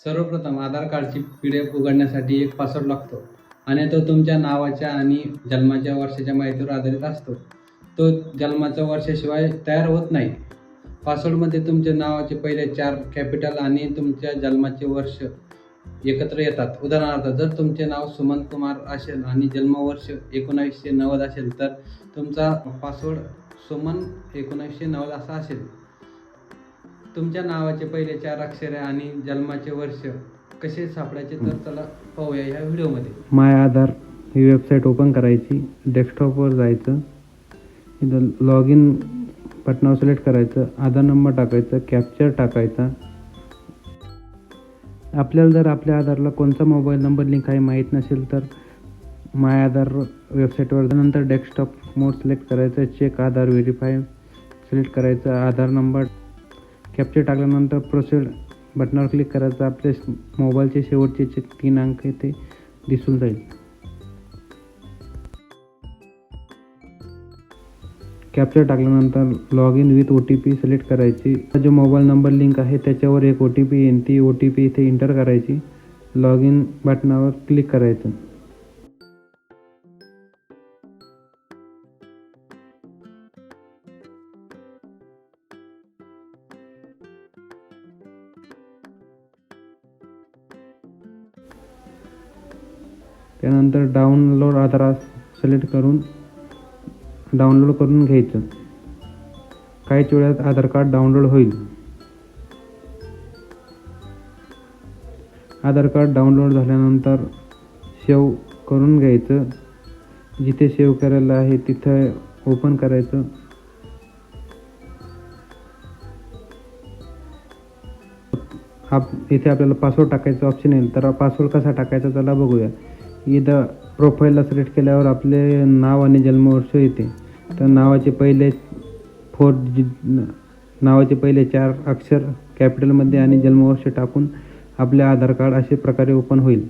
सर्वप्रथम आधार कार्डची P D F उघडण्यासाठी एक पासवर्ड लागतो आणि तो तुमच्या नावाच्या आणि जन्माच्या वर्षाच्या माहितीवर आधारित असतो. तो जन्माच्या वर्षाशिवाय तयार होत नाही. पासवर्डमध्ये तुमच्या नावाचे पहिले चार कॅपिटल आणि तुमच्या जन्माचे वर्ष एकत्र येतात. उदाहरणार्थ जर तुमचे नाव सुमंत कुमार असेल आणि जन्मवर्ष एकोणावीसशे नव्वद असेल तर तुमचा पासवर्ड सुमन एकोणावीसशे नव्वद असा असेल. तुमच्या नावाचे पहिले चार अक्षरे आणि जन्माचे वर्ष कसे सापडायचे तर चला पाहूया ह्या व्हिडिओमध्ये. माय आधार ही वेबसाईट ओपन करायची डेस्कटॉपवर जायचं इथं लॉग इन बटनावर सिलेक्ट करायचं आधार नंबर टाकायचं कॅप्चर टाकायचा. आपल्याला जर आपल्या आधारला कोणता मोबाईल नंबर लिंक आहे माहीत नसेल तर माय आधार वेबसाईटवर नंतर डेस्कटॉप मोड सिलेक्ट करायचं चेक आधार व्हेरीफाय सिलेक्ट करायचं आधार नंबर कॅप्चर टाकल्यानंतर प्रोसेड बटनावर क्लिक करायचं. आपले मोबाईलचे शेवटचे जे तीन अंक आहे ते दिसून जाईल. कॅप्चर टाकल्यानंतर log in with O T P select करायची जो मोबाईल नंबर लिंक आहे त्याच्यावर एक ओ टी पी येईन ती ओ टी पी इथे इंटर करायची. लॉग इन बटनावर क्लिक करायचं. त्यानंतर डाउनलोड आधार सिलेक्ट करून डाउनलोड करून घ्यायचं. काहीच वेळात आधार कार्ड डाउनलोड होईल. आधार कार्ड डाउनलोड झाल्यानंतर सेव करून घ्यायचं. जिथे सेव्ह करायला आहे तिथं ओपन करायचं. आप इथे आपल्याला पासवर्ड टाकायचं ऑप्शन येईल तर पासवर्ड कसा टाकायचा त्याला बघूया. इथं प्रोफाईलला सिलेक्ट केल्यावर आपले नाव आणि जन्मवर्ष येते. तर नावाचे पहिले फोर जी नावाचे पहिले चार अक्षर कॅपिटलमध्ये आणि जन्मवर्ष टाकून आपले आधार कार्ड असे प्रकारे ओपन होईल.